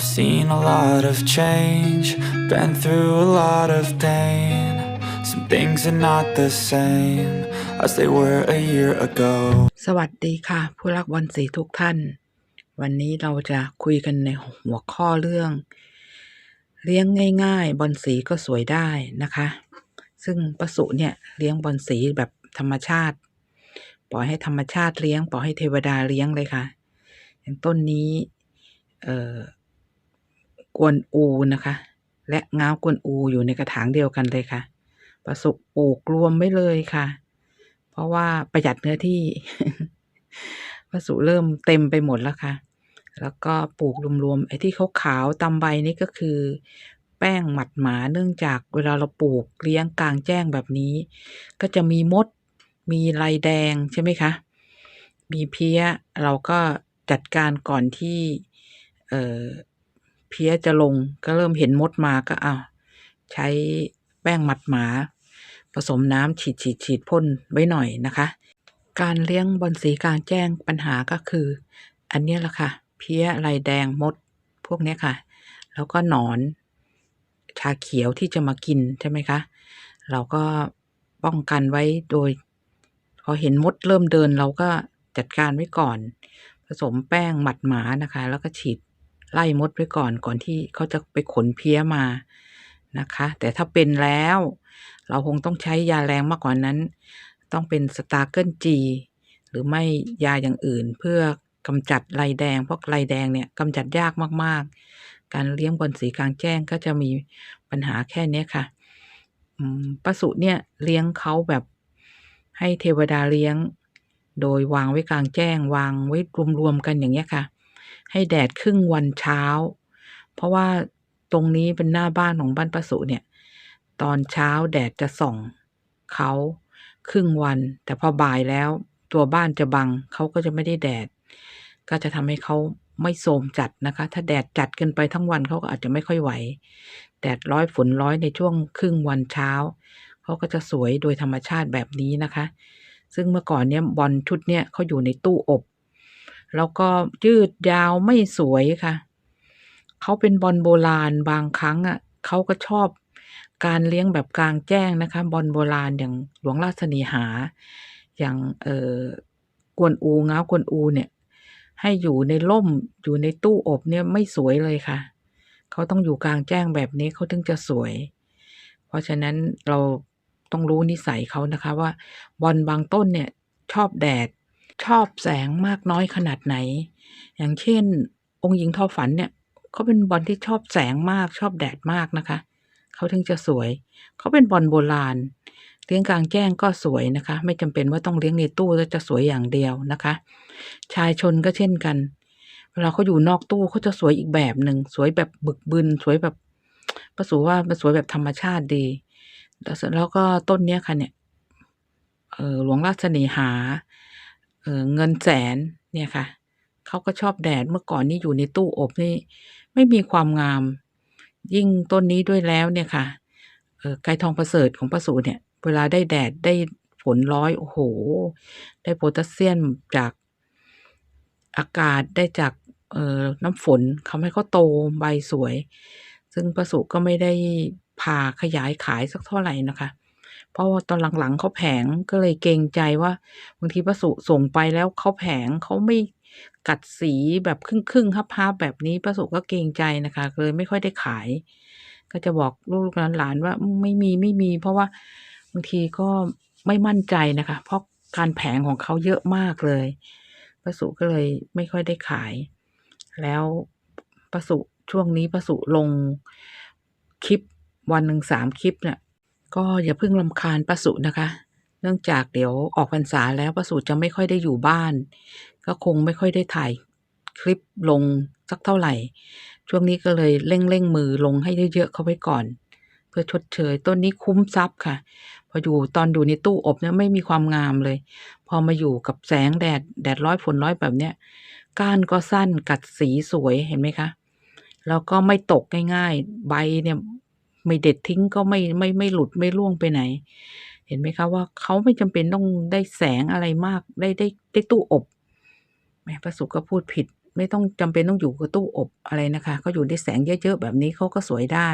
Seen a lot of change, been through a lot of pain. Some things are not the same as they were a year ago. สวัสดีค่ะ ผู้รักบอลสีทุกท่าน วันนี้เราจะคุยกันในหัวข้อเรื่อง เลี้ยงง่าย ๆ บอลสีก็สวยได้นะคะ ซึ่งประสุเนี่ยเลี้ยงบอลสีแบบธรรมชาติ ปล่อยให้ธรรมชาติเลี้ยง ปล่อยให้เทวดาเลี้ยงเลยค่ะ อย่างต้นนี้ เอ่อ กวนอูนะคะ และง้าวกวนอูอยู่ในกระถางเดียวกันเลยค่ะ ประสุปลูกรวมไม่เลยค่ะ เพราะว่าประหยัดเนื้อที่พระสุเริ่มเต็มไปหมดแล้วค่ะ แล้วก็ปลูกรวมๆไอ้ที่ขาวๆตำใบนี่ก็คือ แป้งหมัดหมาเนื่องจากเวลาเราปลูกเลี้ยงกลางแจ้งแบบนี้ ก็จะมีมด มีลายแดงใช่ไหมคะ มีเพี้ยเราก็จัดการก่อนที่ เอ่อ เพี้ยจะลงก็เริ่มเห็นมดมาก็เอาใช้แป้งหมัดหมา ผสมน้ำฉีดฉีดฉีดพ่นไว้หน่อยนะคะ การเลี้ยงบอลสีกลางแจ้งปัญหาก็คือ อันนี้แหละค่ะ เพี้ยลายแดงมดพวกนี้ค่ะ แล้วก็หนอน ชาเขียวที่จะมากินใช่ไหมคะ เราก็ป้องกันไว้โดย พอเห็นมดเริ่มเดินเราก็จัดการไว้ก่อน ผสมแป้งหมัดหมานะคะ แล้วก็ฉีด ไล่มดไว้ก่อนก่อนที่เขาจะไปขนเพี้ยมานะคะ แต่ถ้าเป็นแล้ว เราคงต้องใช้ยาแรงมากกว่านั้น ต้องเป็นสตาร์เกิลจีหรือไม่ยาอย่างอื่นเพื่อกำจัดลายแดงเพราะลายแดงเนี่ยกำจัดยากมากๆ การเลี้ยงบอลสีกลางแจ้งก็จะมีปัญหาแค่นี้ค่ะอืมป้าสุเนี่ยเลี้ยงเขาแบบให้เทวดาเลี้ยง โดยวางไว้กลางแจ้ง วางไว้รวมๆกันอย่างเงี้ยค่ะ ให้แดดครึ่งวันเช้า เพราะว่าตรงนี้เป็นหน้าบ้านของบ้านป้าสุเนี่ย ตอนเช้าแดดจะส่องเขาครึ่งวัน แต่พอบ่ายแล้วตัวบ้านจะบังเขาก็จะไม่ได้แดด ก็จะทำให้เขาไม่โทมจัดนะคะ ถ้าแดดจัดเกินไปทั้งวันเขาก็อาจจะไม่ค่อยไหว แดดร้อยฝนร้อยในช่วงครึ่งวันเช้าเขาก็จะสวยโดยธรรมชาติแบบนี้นะคะ ซึ่งเมื่อก่อนเนี่ยบอลชุดเนี่ยเขาอยู่ในตู้อบ แล้วก็ยืดยาวไม่สวยค่ะ เขาเป็นบอลโบราณบางครั้งอะเขาก็ชอบการเลี้ยงแบบกลางแจ้งนะคะ บอลโบราณอย่างหลวงราชนีหา อย่างเอ่อกวนอูง้าวกวนอูเนี่ยให้อยู่ในร่มอยู่ในตู้อบเนี่ยไม่สวยเลยค่ะ เขาต้องอยู่กลางแจ้งแบบนี้เขาถึงจะสวย เพราะฉะนั้นเราต้องรู้นิสัยเขานะคะว่าบอลบางต้นเนี่ยชอบแดด ชอบแสงมากน้อยขนาดไหน อย่างเช่น องค์หญิงทอฝันเนี่ยเขาเป็นบอลที่ชอบแสงมากชอบแดดมากนะคะ เขาถึงจะสวย เขาเป็นบอลโบราณเลี้ยงกลางแจ้งก็สวยนะคะ ไม่จำเป็นว่าต้องเลี้ยงในตู้แล้วจะสวยอย่างเดียวนะคะ ชายชนก็เช่นกัน เวลาเขาอยู่นอกตู้เขาจะสวยอีกแบบหนึ่งสวยแบบบึกบึนสวยแบบประสูว่ามันสวยแบบธรรมชาติดี แล้วเสร็จแล้วก็ต้นเนี้ยค่ะเนี่ยเออหลวงราชนีหา เเงินแสนเนี่ยค่ะเขาก็ชอบแดดเมื่อก่อนนี่อยู่ในตู้อบนี่ไม่มีความงาม ยิ่งต้นนี้ด้วยแล้วเนี่ยค่ะเออไก่ทองประเสริฐของประสูเนี่ย เวลาได้แดดได้ฝนร้อยโอ้โห ได้โพแทสเซียมจากอากาศได้จากเออน้ำฝนทำให้เขาโตใบสวย ซึ่งประสูก็ไม่ได้ผ่าขยายขายสักเท่าไหร่นะคะ เพราะว่าตอนหลังๆเขาแผงก็เลยเกรงใจว่าบางทีประสูส่งไปแล้วเขาแผงเขาไม่กัดสีแบบครึ่งครึ่งฮับฮับแบบนี้ประสูก็เกรงใจนะคะเลยไม่ค่อยได้ขาย ก็จะบอกลูกหลานว่าไม่มีไม่มี เพราะว่าบางทีก็ไม่มั่นใจนะคะ เพราะการแผงของเขาเยอะมากเลยประสูก็เลยไม่ค่อยได้ขาย แล้วประสูช่วงนี้ประสูลงคลิปวันหนึ่งสามคลิปเนี่ย ก็อย่าเพิ่งรำคาญป้าสุนะคะ เนื่องจากเดี๋ยวออกพรรษาแล้วป้าสุจะไม่ค่อยได้อยู่บ้าน ก็คงไม่ค่อยได้ถ่ายคลิปลงสักเท่าไหร่ ช่วงนี้ก็เลยเร่งเร่งมือลงให้เยอะๆเข้าไว้ก่อน เพื่อชดเชยต้นนี้คุ้มทรัพย์ค่ะ พออยู่ตอนอยู่ในตู้อบเนี่ยไม่มีความงามเลย พอมาอยู่กับแสงแดดแดดร้อยฝนร้อยแบบเนี้ยก้านก็สั้นกัดสีสวยเห็นไหมคะ แล้วก็ไม่ตกง่ายๆ ใบเนี่ย ไม่เด็ดทิ้งก็ไม่ไม่ไม่หลุดไม่ร่วงไปไหน เห็นไหมคะว่าเขาไม่จำเป็นต้องได้แสงอะไรมาก ได้ได้ได้ตู้อบแม่ประสุก็พูดผิด ไม่ต้องจำเป็นต้องอยู่กับตู้อบอะไรนะคะเขาอยู่ในแสงเยอะๆแบบนี้เขาก็สวยได้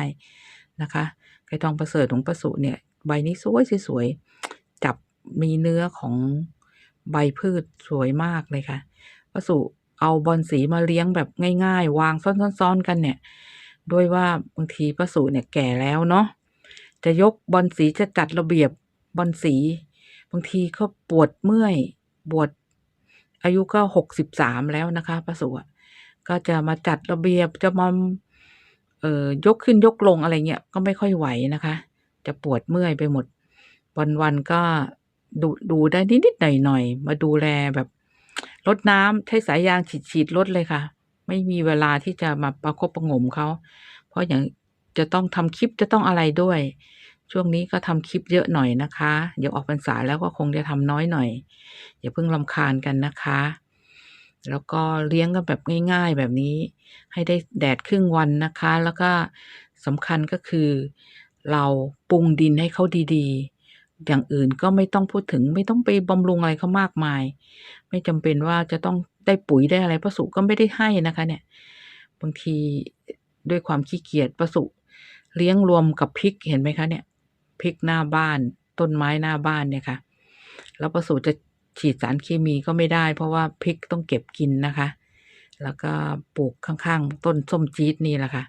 นะคะไก่ทองประเสริฐของประสุเนี่ยใบนี้สวยสวยๆจับมีเนื้อของใบพืชสวยมากเลยค่ะประสุเอาบอลสีมาเลี้ยงแบบง่าย ๆ วางซ้อนๆกันเนี่ย ด้วยว่าบางทีประสุเนี่ยแก่แล้วเนาะจะยกบอลสีจะจัดระเบียบบอลสี บางทีก็ปวดเมื่อยปวดอายุก็หกสิบสามแล้วนะคะป้าสุก็จะมาจัดระเบียบจะมาเอ่อยกขึ้นยกลงอะไรเงี้ยก็ไม่ค่อยไหวนะคะ จะปวดเมื่อยไปหมด วันวันก็ดูดูได้นิดนิดหน่อยหน่อยๆมาดูแลแบบรดน้ำใช้สายยางฉีดฉีดรดเลยค่ะ ไม่มีเวลาที่จะมาประคบประงมเขาเพราะอย่างจะต้องทำคลิปจะต้องอะไรด้วย ช่วงนี้ก็ทำคลิปเยอะหน่อยนะคะ เดี๋ยวออกพรรษาแล้วก็คงจะทำน้อยหน่อยอย่าเพิ่งรำคาญกันนะคะ แล้วก็เลี้ยงกันแบบง่าย ๆ แบบนี้ ให้ได้แดดครึ่งวันนะคะ แล้วก็สำคัญก็คือ เราปรุงดินให้เขาดีๆ อย่างอื่นก็ไม่ต้องพูดถึงไม่ต้องไปบำรุงอะไรเขามากมาย ไม่จำเป็นว่าจะต้อง ได้ปุ๋ยได้อะไรประสุก็ไม่ได้ให้นะคะ เนี่ย บางทีด้วยความขี้เกียจประสุเลี้ยงรวมกับพริกเห็นไหมคะเนี่ยพริกหน้าบ้านต้นไม้หน้าบ้านเนี่ยค่ะ แล้วประสูจะฉีดสารเคมีก็ไม่ได้ เพราะว่าพริกต้องเก็บกินนะคะ แล้วก็ปลูกข้างๆ ต้นส้มจี๊ดนี่แหละค่ะ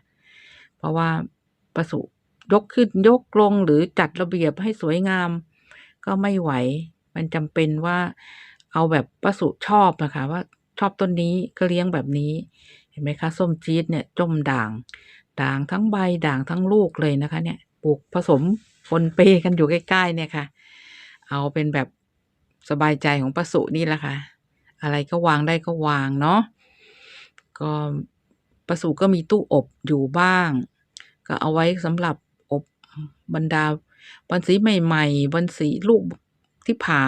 เพราะว่าประสูยกขึ้นยกลงหรือจัดระเบียบให้สวยงาม ก็ไม่ไหว มันจำเป็นว่าเอาแบบประสูชอบนะคะ ว่า ชอบต้นนี้ก็เลี้ยงแบบนี้ เห็นไหมคะ ส้มจี๊ดเนี่ยจมด่าง ด่างทั้งใบด่างทั้งลูกเลยนะคะเนี่ยปลูกผสมปนเปกันอยู่ใกล้ๆเนี่ยค่ะ เอาเป็นแบบสบายใจของปะสุนี่แหละค่ะ อะไรก็วางได้ก็วางเนาะก็ปะสุก็มีตู้อบอยู่บ้าง ก็เอาไว้สำหรับอบบรรดาบอนสีใหม่ๆบอนสีลูกที่ผ่า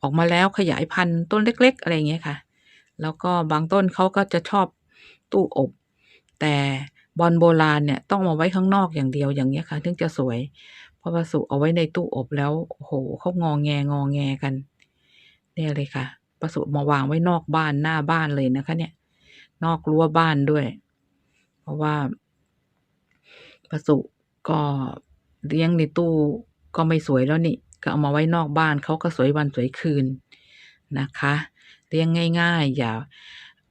ออกมาแล้วขยายพันธุ์ต้นเล็ก ๆ อะไรอย่างเงี้ยค่ะ แล้วก็บางต้นเขาก็จะชอบตู้อบ แต่บอลโบราณเนี่ยต้องมาไว้ข้างนอกอย่างเดียวอย่างเงี้ยค่ะ ถึงจะสวย เพราะว่าสุเอาไว้ในตู้อบแล้วโอ้โหเขางองแงงองแงกันเนี่ยเลยค่ะประสุมาวางไว้นอกบ้านหน้าบ้านเลยนะคะ เนี่ย นอกรั้วบ้านด้วย เพราะว่าประสุก็เลี้ยงในตู้ก็ไม่สวยแล้วนี่ ก็เอามาไว้นอกบ้านเขาก็สวยวันสวยคืนนะคะ เลี้ยงง่าย ๆ อย่า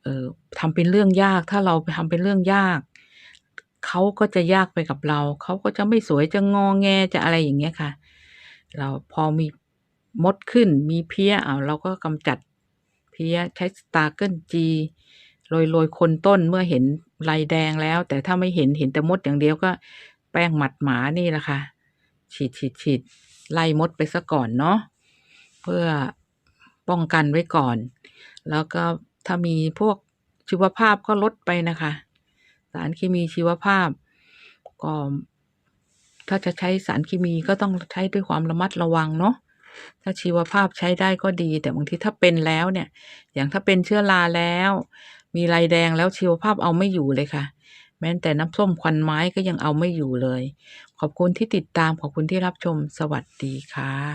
เอ่อทำเป็นเรื่องยาก ถ้าเราไปทำเป็นเรื่องยาก เขาก็จะยากไปกับเรา เขาก็จะไม่สวยจะงอแงจะอะไรอย่างเงี้ยค่ะ เราพอมีมดขึ้นมีเพี้ยเอาเราก็กำจัดเพี้ยใช้สตาร์เกิลจีโรยโรยคนต้นเมื่อเห็นลายแดงแล้ว แต่ถ้าไม่เห็นเห็นแต่มดอย่างเดียวก็ แป้งหมัดหมานี่แหละค่ะฉีดฉีดฉีดไล่มดไปซะก่อนเนาะเพื่อ ป้องกันไว้ก่อน แล้วก็ถ้ามีพวกชีวภาพก็ลดไปนะคะ สารเคมีชีวภาพก็ถ้าจะใช้สารเคมีก็ต้องใช้ด้วยความระมัดระวังเนาะถ้าชีวภาพใช้ได้ก็ดี แต่บางทีถ้าเป็นแล้วเนี่ย อย่างถ้าเป็นเชื้อราแล้ว มีลายแดงแล้วชีวภาพเอาไม่อยู่เลยค่ะ แม้แต่น้ำส้มควันไม้ก็ยังเอาไม่อยู่เลย ขอบคุณที่ติดตามขอบคุณที่รับชมสวัสดีค่ะ